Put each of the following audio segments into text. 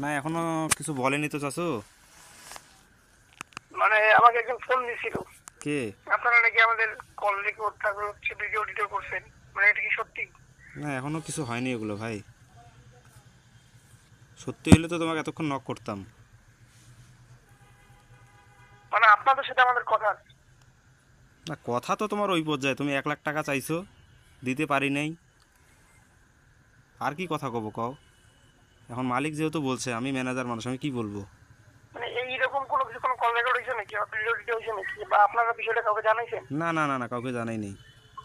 না এখনও কিছু বলেনি তো চাচু। মানে আমাকে একজন ফোন দিছিল। কে? আপনারা নাকি আমাদের কল রেকর্ড তারপর হচ্ছে ভিডিও টিডিও করছেন? মানে এটা কি সত্যি? না এখনও কিছু হয়নি এগুলো ভাই। সত্যি হলে তো তোমাকে এতক্ষণ নক করতাম। মানে আপনাদের সাথে আমাদের কথা না কথা তো তোমার ওই পর্যায়ে তুমি এক লাখ টাকা চাইছো দিতে পারি নাই। আর কি কথা কব কও? এখন মালিক যেহেতু বলছে আমি ম্যানেজার মানুষ আমি কি বলব? মানে এইরকম কোনো কিছু কোনো কল রেকর্ড হয়েছে নাকি? বা ভিডিও টিডিও হয়েছে নাকি? বা আপনারা বিষয়টা কাউকে জানাইছেন? না না না না কাউকে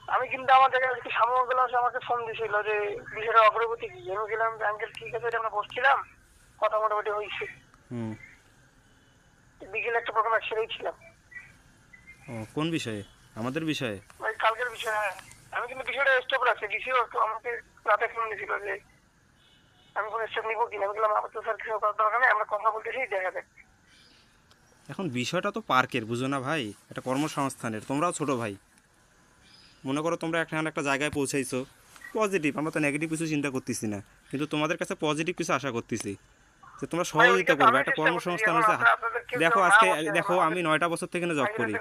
আমি কিন্তু আমার জায়গায় আজকে সামনে গেলাম আমাকে ফোন দিছিল যে বিষয়টা অগ্রগতি কি? আমি গেলাম যে আঙ্কেল ঠিক আছে এটা আমরা বসছিলাম কথা মোটামুটি হয়েছে। হুম। বিকেলে একটা প্রোগ্রাম একসাথেই ছিলাম। ও কোন বিষয়ে? আমাদের বিষয়ে? ওই কালকের বিষয় হ্যাঁ। আমি কিন্তু বিষয়টা স্টপ রাখছি ডিসিও তো আমাকে রাতে ফোন দিছিল যে আমি কোনো স্টেপ নিবো কিনা আমি বললাম আমার তো স্যার কিছু করার দরকার নেই আমরা কথা বলতেছি দেখা যাক। এখন বিষয়টা তো পার্কের বুঝো না ভাই এটা কর্মসংস্থানের তোমরাও ছোট ভাই। মনে করো তোমরা একটা একটা জায়গায় পৌঁছাইছো পজিটিভ আমরা তো নেগেটিভ কিছু চিন্তা করতেছি না কিন্তু তোমাদের কাছে পজিটিভ কিছু আশা করতেছি যে তোমরা সহযোগিতা করবে একটা কর্মসংস্থান হচ্ছে দেখো আজকে দেখো আমি নয়টা বছর থেকে না জব করি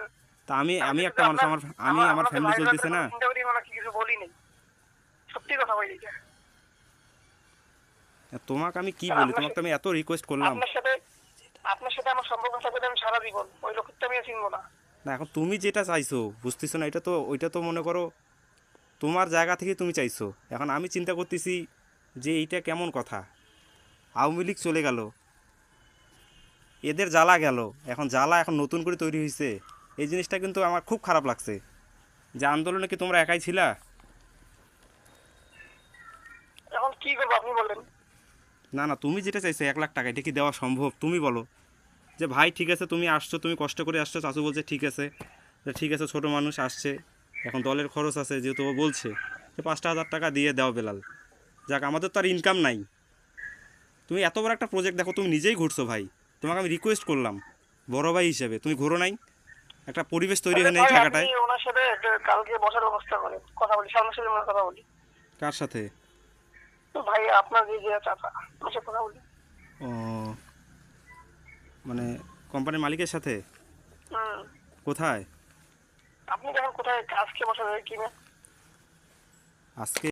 তা আমি আমি একটা মানুষ আমার আমি আমার ফ্যামিলি চলতেছে না। সত্যি কথা। তোমাকে আমি কি বলি? তোমাকে আমি এত রিকোয়েস্ট করলাম। আপনার সাথে আপনার সাথে আমার সম্পর্ক থাকবে আমি সারা জীবন। ওই লোককে তো আমি চিনবো না। না এখন তুমি যেটা চাইছো বুঝতেছো না এটা তো ওইটা তো মনে করো তোমার জায়গা থেকে তুমি চাইছো। এখন আমি চিন্তা করতেছি যে এইটা কেমন কথা। আওয়ামী লীগ চলে গেল। এদের জ্বালা গেল। এখন জ্বালা এখন নতুন করে তৈরি হয়েছে এই জিনিসটা কিন্তু আমার খুব খারাপ লাগছে। যে আন্দোলনে কি তোমরা একাই ছিলা? এখন কি করব আপনি বলেন। না না তুমি যেটা চাইছো এক লাখ টাকা এটা কি দেওয়া সম্ভব? তুমি বলো। যে ভাই ঠিক আছে তুমি আসছো তুমি কষ্ট করে আসছো চাচু বলছে ঠিক আছে। যে ঠিক আছে ছোট মানুষ আসছে এখন দলের খরচ আছে যেহেতু ও বলছে। যে পাঁচটা হাজার টাকা দিয়ে দাও বেলাল। যাক আমাদের তো আর ইনকাম নাই। তুমি এত বড় একটা প্রজেক্ট দেখো তুমি নিজেই ঘুরছো ভাই। তোমাকে আমি রিকোয়েস্ট করলাম বড় ভাই হিসেবে। তুমি ঘুরো নাই। একটা পরিবেশ তৈরি হয় না এই ভাই, জায়গাটায় ওনার সাথে কালকে বসার ব্যবস্থা করেন। কথা বলি সামনের সাথে কথা বলি। কার সাথে? ভাই আপনার যে যে চাচা ওনার কথা বলি। ও মানে কোম্পানির মালিকের সাথে? কোথায়? আপনি যখন কোথায় আজকে বসে কিনা। আজকে